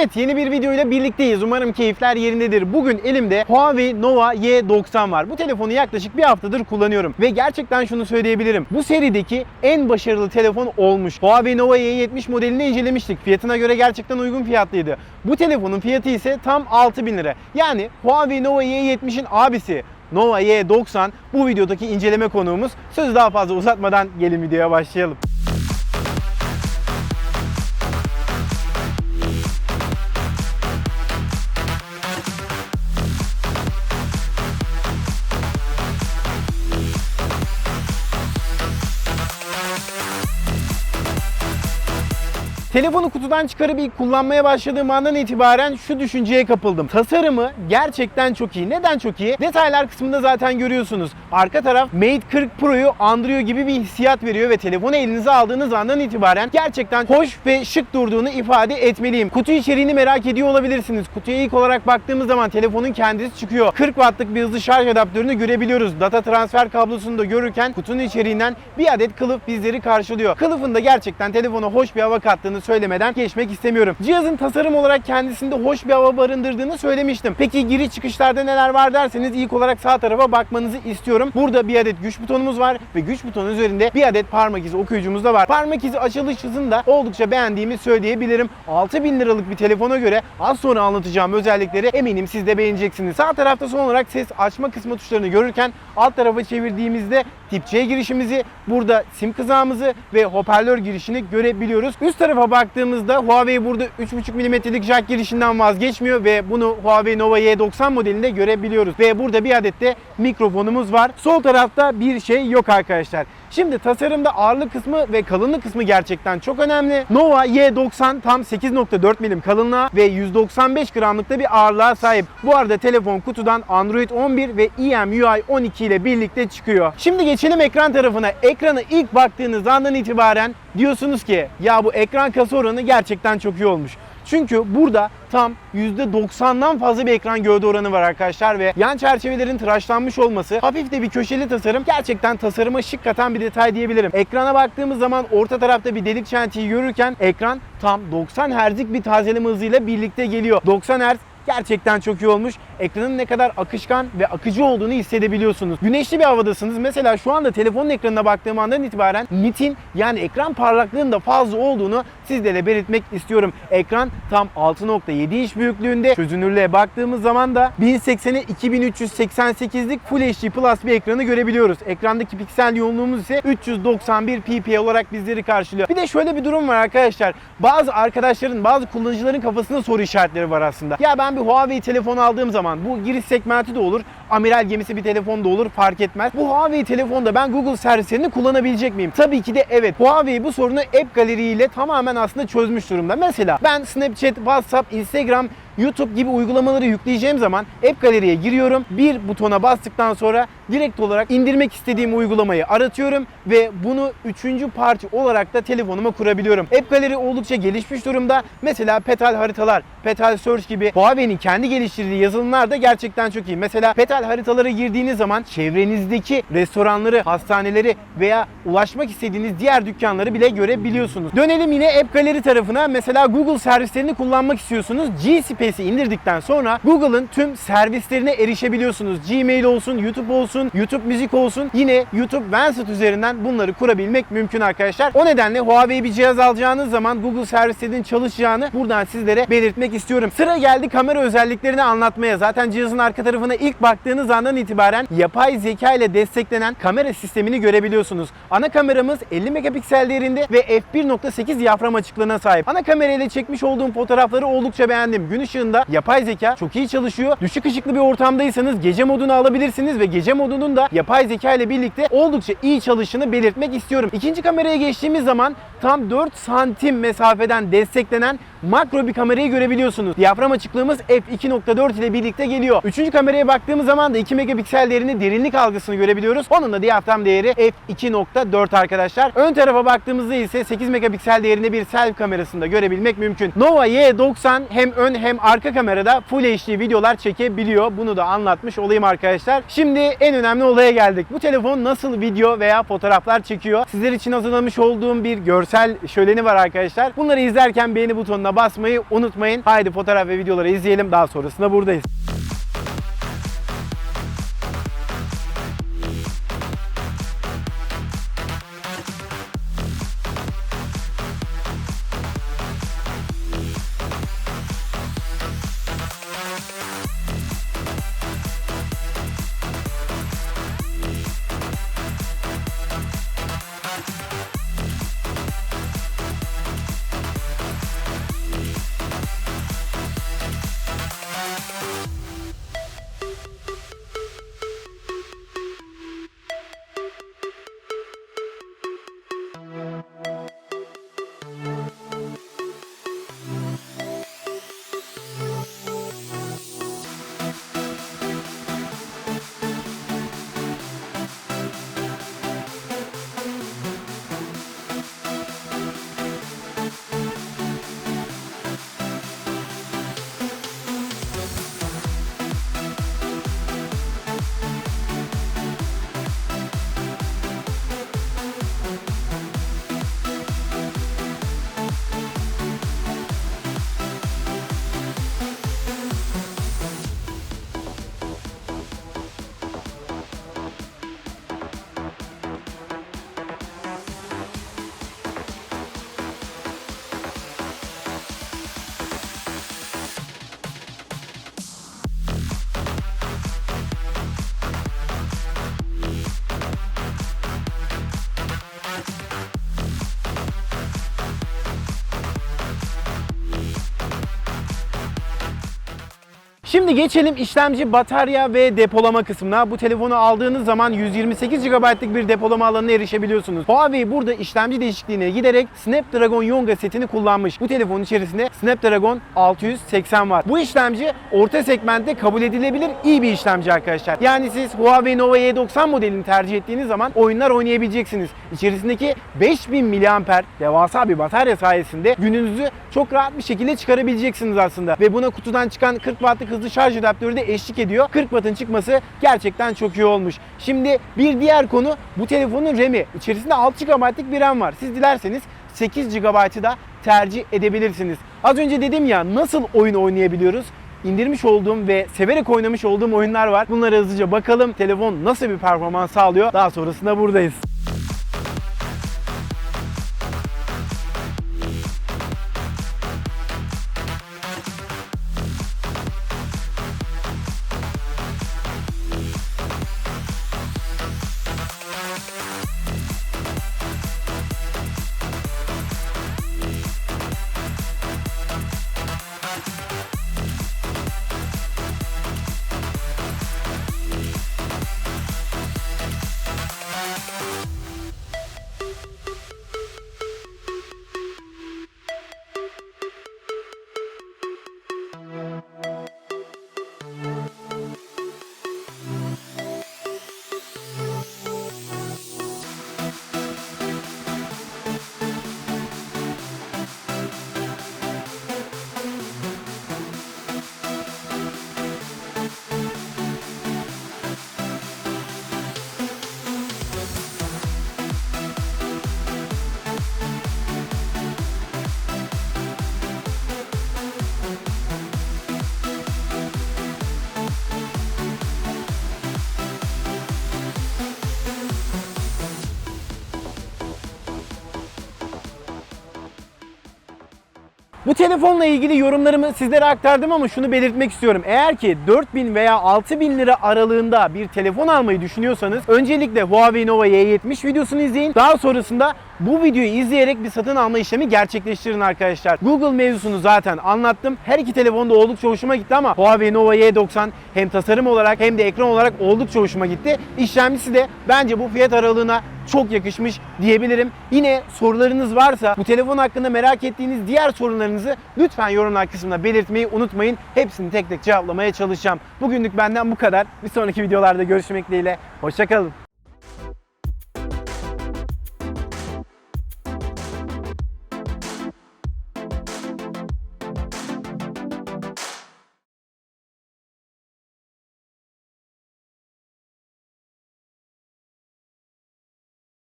Evet yeni bir video ile birlikteyiz. Umarım keyifler yerindedir. Bugün elimde Huawei Nova Y90 var. Bu telefonu yaklaşık bir haftadır kullanıyorum. Ve gerçekten şunu söyleyebilirim. Bu serideki en başarılı telefon olmuş. Huawei Nova Y70 modelini incelemiştik. Fiyatına göre gerçekten uygun fiyatlıydı. Bu telefonun fiyatı ise tam 6000 lira. Yani Huawei Nova Y70'in abisi Nova Y90 bu videodaki inceleme konuğumuz. Sözü daha fazla uzatmadan gelin videoya başlayalım. Telefonu kutudan çıkarıp ilk kullanmaya başladığım andan itibaren şu düşünceye kapıldım. Tasarımı gerçekten çok iyi. Neden çok iyi? Detaylar kısmında zaten görüyorsunuz. Arka taraf Mate 40 Pro'yu andırıyor gibi bir hissiyat veriyor ve telefonu elinize aldığınız andan itibaren gerçekten hoş ve şık durduğunu ifade etmeliyim. Kutu içeriğini merak ediyor olabilirsiniz. Kutuya ilk olarak baktığımız zaman telefonun kendisi çıkıyor. 40 wattlık bir hızlı şarj adaptörünü görebiliyoruz. Data transfer kablosunu da görürken kutunun içeriğinden bir adet kılıf bizleri karşılıyor. Kılıfın da gerçekten telefona hoş bir hava kattığını söylemeden geçmek istemiyorum. Cihazın tasarım olarak kendisinde hoş bir hava barındırdığını söylemiştim. Peki giriş çıkışlarda neler var derseniz ilk olarak sağ tarafa bakmanızı istiyorum. Burada bir adet güç butonumuz var ve güç butonu üzerinde bir adet parmak izi okuyucumuz da var. Parmak izi açılış hızını da oldukça beğendiğimi söyleyebilirim. 6000 liralık bir telefona göre az sonra anlatacağım özellikleri eminim siz de beğeneceksiniz. Sağ tarafta son olarak ses açma kısmı tuşlarını görürken alt tarafa çevirdiğimizde tip C girişimizi, burada sim kızağımızı ve hoparlör girişini görebiliyoruz. Üst tarafa baktığımızda Huawei burada 3.5 mm'lik jack girişinden vazgeçmiyor ve bunu Huawei Nova Y90 modelinde görebiliyoruz. Ve burada bir adet de mikrofonumuz var. Sol tarafta bir şey yok arkadaşlar. Şimdi tasarımda ağırlık kısmı ve kalınlık kısmı gerçekten çok önemli. Nova Y90 tam 8.4 milim kalınlığa ve 195 gramlıkta bir ağırlığa sahip. Bu arada telefon kutudan Android 11 ve EMUI 12 ile birlikte çıkıyor. Şimdi geçelim ekran tarafına. Ekrana ilk baktığınız andan itibaren diyorsunuz ki ya bu ekran kasa oranı gerçekten çok iyi olmuş. Çünkü burada tam %90'dan fazla bir ekran gövde oranı var arkadaşlar ve yan çerçevelerin tıraşlanmış olması, hafif de bir köşeli tasarım gerçekten tasarıma şık katan bir detay diyebilirim. Ekrana baktığımız zaman orta tarafta bir delik çentiği görürken ekran tam 90 Hz'lik bir tazeleme hızıyla birlikte geliyor. 90 Hz gerçekten çok iyi olmuş. Ekranın ne kadar akışkan ve akıcı olduğunu hissedebiliyorsunuz. Güneşli bir havadasınız. Mesela şu anda telefonun ekranına baktığım andan itibaren nitin yani ekran parlaklığının da fazla olduğunu sizlere belirtmek istiyorum. Ekran tam 6.7 inç büyüklüğünde. Çözünürlüğe baktığımız zaman da 1080'e 2388'lik Full HD Plus bir ekranı görebiliyoruz. Ekrandaki piksel yoğunluğumuz ise 391 ppi olarak bizleri karşılıyor. Bir de şöyle bir durum var arkadaşlar. Bazı arkadaşların, bazı kullanıcıların kafasında soru işaretleri var aslında. Ya ben bir Huawei telefon aldığım zaman bu giriş segmenti de olur, amiral gemisi bir telefon da olur fark etmez. Bu Huawei telefonda ben Google servislerini kullanabilecek miyim? Tabii ki de evet. Huawei bu sorunu App Gallery ile tamamen aslında çözmüş durumda. Mesela ben Snapchat, WhatsApp, Instagram, YouTube gibi uygulamaları yükleyeceğim zaman App Gallery'e giriyorum. Bir butona bastıktan sonra direkt olarak indirmek istediğim uygulamayı aratıyorum ve bunu üçüncü parti olarak da telefonuma kurabiliyorum. App Gallery oldukça gelişmiş durumda. Mesela Petal haritalar, Petal Search gibi Huawei'nin kendi geliştirdiği yazılımlar da gerçekten çok iyi. Mesela Petal haritalara girdiğiniz zaman çevrenizdeki restoranları, hastaneleri veya ulaşmak istediğiniz diğer dükkanları bile görebiliyorsunuz. Dönelim yine App Gallery tarafına. Mesela Google servislerini kullanmak istiyorsunuz. G Space'i indirdikten sonra Google'ın tüm servislerine erişebiliyorsunuz. Gmail olsun, YouTube olsun, YouTube müzik olsun. Yine YouTube Vancet üzerinden bunları kurabilmek mümkün arkadaşlar. O nedenle Huawei bir cihaz alacağınız zaman Google servislerinin çalışacağını buradan sizlere belirtmek istiyorum. Sıra geldi kamera özelliklerini anlatmaya. Zaten cihazın arka tarafına ilk baktığınız andan itibaren yapay zeka ile desteklenen kamera sistemini görebiliyorsunuz. Ana kameramız 50 megapiksel değerinde ve f1.8 diyafram açıklığına sahip. Ana kamerayla çekmiş olduğum fotoğrafları oldukça beğendim. Gün ışığında yapay zeka çok iyi çalışıyor. Düşük ışıklı bir ortamdaysanız gece modunu alabilirsiniz ve gece modunun da yapay zeka ile birlikte oldukça iyi çalıştığını belirtmek istiyorum. İkinci kameraya geçtiğimiz zaman tam 4 santim mesafeden desteklenen makro bir kamerayı görebiliyorsunuz. Diyafram açıklığımız f2.4 ile birlikte geliyor. Üçüncü kameraya baktığımız zaman da 2 megapiksel değerini derinlik algısını görebiliyoruz. Onun da diyafram değeri f2.4 arkadaşlar. Ön tarafa baktığımızda ise 8 megapiksel değerinde bir selfie kamerasında görebilmek mümkün. Nova Y90 hem ön hem arka kamerada Full HD videolar çekebiliyor. Bunu da anlatmış olayım arkadaşlar. Şimdi en önemli olaya geldik. Bu telefon nasıl video veya fotoğraflar çekiyor? Sizler için hazırlamış olduğum bir görsel şöleni var arkadaşlar. Bunları izlerken beğeni butonuna basmayı unutmayın. Haydi fotoğraf ve videoları izleyelim. Daha sonrasında buradayız. Şimdi geçelim işlemci, batarya ve depolama kısmına. Bu telefonu aldığınız zaman 128 GB'lık bir depolama alanına erişebiliyorsunuz. Huawei burada işlemci değişikliğine giderek Snapdragon Yonga setini kullanmış. Bu telefonun içerisinde Snapdragon 680 var. Bu işlemci orta segmentte kabul edilebilir iyi bir işlemci arkadaşlar. Yani siz Huawei Nova Y90 modelini tercih ettiğiniz zaman oyunlar oynayabileceksiniz. İçerisindeki 5000 mAh devasa bir batarya sayesinde gününüzü çok rahat bir şekilde çıkarabileceksiniz aslında. Ve buna kutudan çıkan 40 wattlık hızlı şarj adaptörü de eşlik ediyor. 40 wattın çıkması gerçekten çok iyi olmuş. Şimdi bir diğer konu bu telefonun RAM'i. İçerisinde 6 GB'lık bir RAM var. Siz dilerseniz 8 GB'ı da tercih edebilirsiniz. Az önce dedim ya nasıl oyun oynayabiliyoruz? indirmiş olduğum ve severek oynamış olduğum oyunlar var. Bunlara hızlıca bakalım. Telefon nasıl bir performans sağlıyor? Daha sonrasında buradayız. Bu telefonla ilgili yorumlarımı sizlere aktardım ama şunu belirtmek istiyorum. Eğer ki 4000 veya 6000 lira aralığında bir telefon almayı düşünüyorsanız öncelikle Huawei Nova Y70 videosunu izleyin. Daha sonrasında bu videoyu izleyerek bir satın alma işlemi gerçekleştirin arkadaşlar. Google mevzusunu zaten anlattım. Her iki telefon da oldukça hoşuma gitti ama Huawei Nova Y90 hem tasarım olarak hem de ekran olarak oldukça hoşuma gitti. İşlemcisi de bence bu fiyat aralığına çok yakışmış diyebilirim. Yine sorularınız varsa bu telefon hakkında merak ettiğiniz diğer sorunlarınızı lütfen yorumlar kısmına belirtmeyi unutmayın. Hepsini tek tek cevaplamaya çalışacağım. Bugünlük benden bu kadar. Bir sonraki videolarda görüşmek dileğiyle. Hoşçakalın.